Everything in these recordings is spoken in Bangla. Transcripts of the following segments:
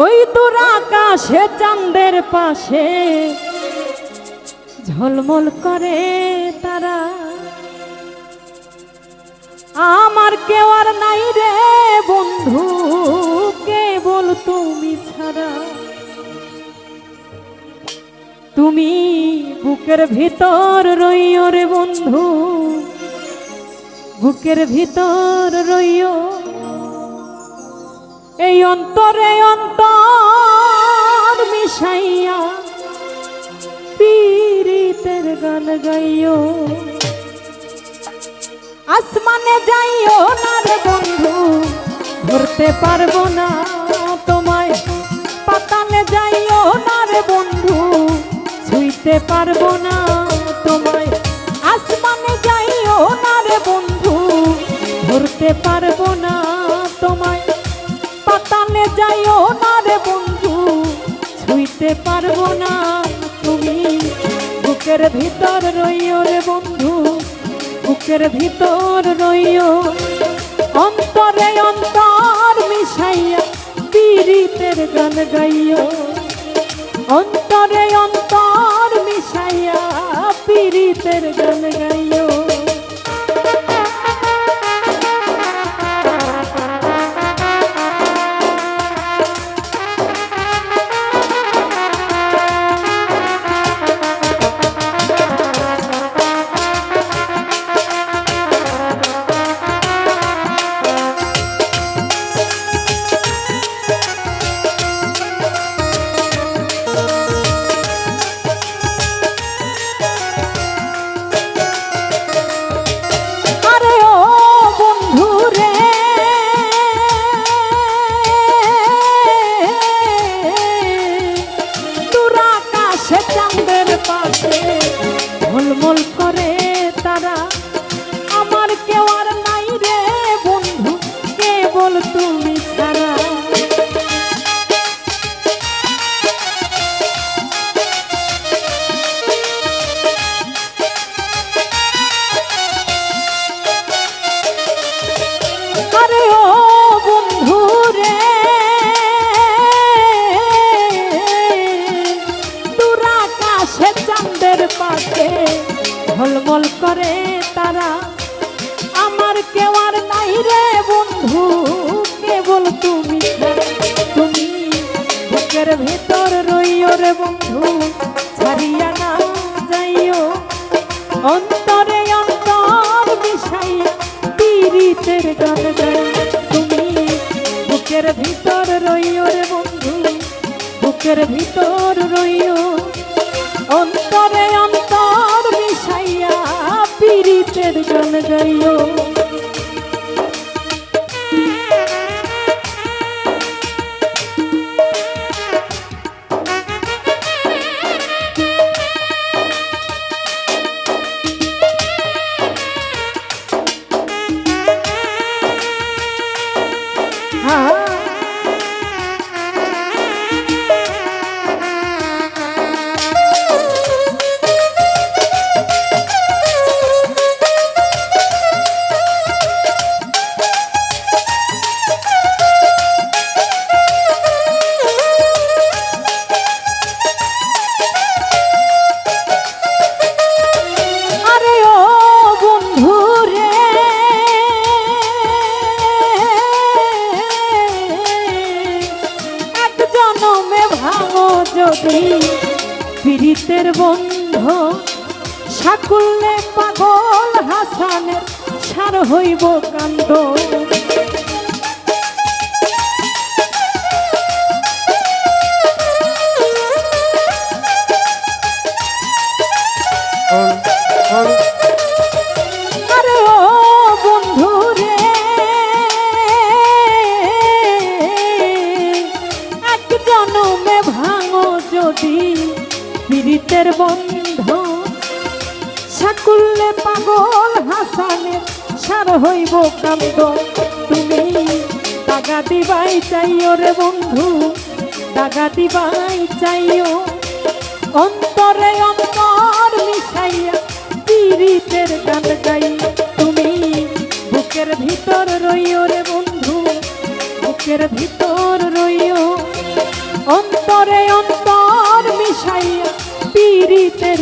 আকাশে চাঁদের পাশে ঝলমল করে তারা। আমার কেউ আর নাই রে বন্ধু, কেবল তুমি ছাড়া। তুমি বুকের ভিতর রইও রে বন্ধু, বুকের ভিতর রইও। এই অন্তরে অন্তর মিশাইয়া পীরিতের গান গাইও। আসমানে যাইও না রে বন্ধু, ধরতে পারব না তোমায়। পাতালে যাইও না রে বন্ধু, ছুঁইতে পারব না তোমায়। আসমানে যাইও না রে বন্ধু, ধরতে পারব না ছুঁইতে পারব না তুমি। বুকের ভিতর রইও রে বন্ধু, বুকের ভিতর রইও। অন্তরে অন্তর মিশাইয়া পীড়িতের গান গাইও। অন্তরে অন্তর মিশাইয়া পীড়িতের গান গাইও। ঝলমল করে তারা। আমার কেউ আর নাই রে বন্ধু, কেবল তুমি। তুমি বুকের ভেতর রইও রে বন্ধু, ছাড়িয়া না যাইও। অন্তরে অন্তর মিশাইয়া পীড়িতের গান তুমি বুকের ভিতর রইও রে বন্ধু, বুকের ভিতর রইও। অন্তর পীড়িতের পীড়িতের বন্ধ সাকুল্যে পাগল হাসানের সার হইব জনমে ভাঙো যদি পীড়িতের বন্ধ। সাকুল্লে পাগল হাসানের সার হইব কান্দ তুমি টাকা দিবাই চাইও রে বন্ধু টাকা দিবাই চাইও। অন্তরে অন্তর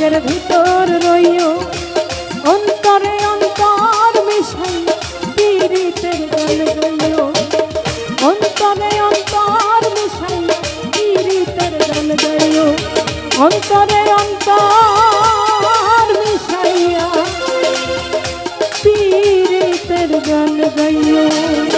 বুকের ভিতর রইও। অন্তরে অন্তর মিশাই পীড়িতের গান গাইও। অন্তরে অন্তর মিশাই পীড়িতের গান গাইও। অন্তরে অন্তর মিশাইয়া পীড়িতের গান গাইও।